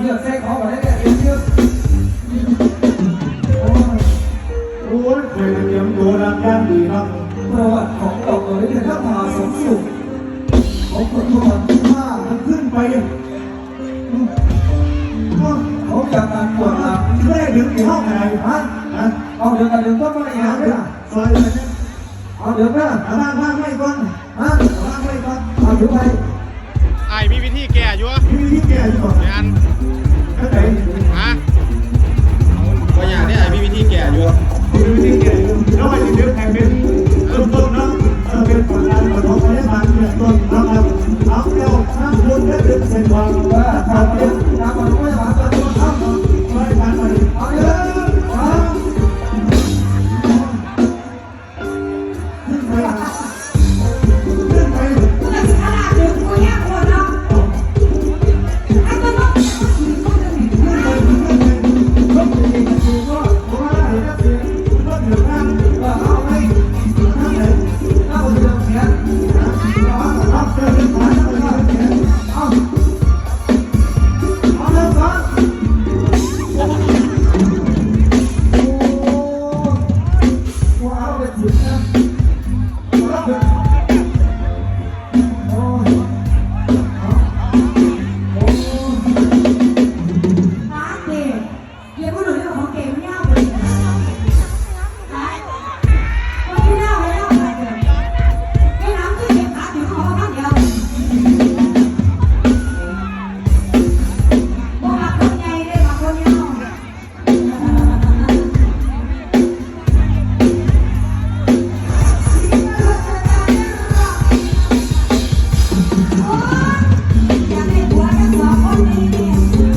เลือกแท้เขาไปได้แต่เอ็นเยอโอ้ยโอ้ยเคยเตรียมตัวรับย่างดีนาะประวัติของดอกเอ๋ยเป็นข้ามาสมสุขของคนก่อนว่ามันขึ้นไปเขาจากการปวดหลังได้ถึงกี่ห้องไรฮะฮะเอาเดี๋ยวกันเดี๋ยวก็มาอาหาเซอยเลยเยเอาเดี๋ยวนะบ้างบ้างไม่ก่อนฮะบ้างไม่ก่อนเอาเดี๋ไป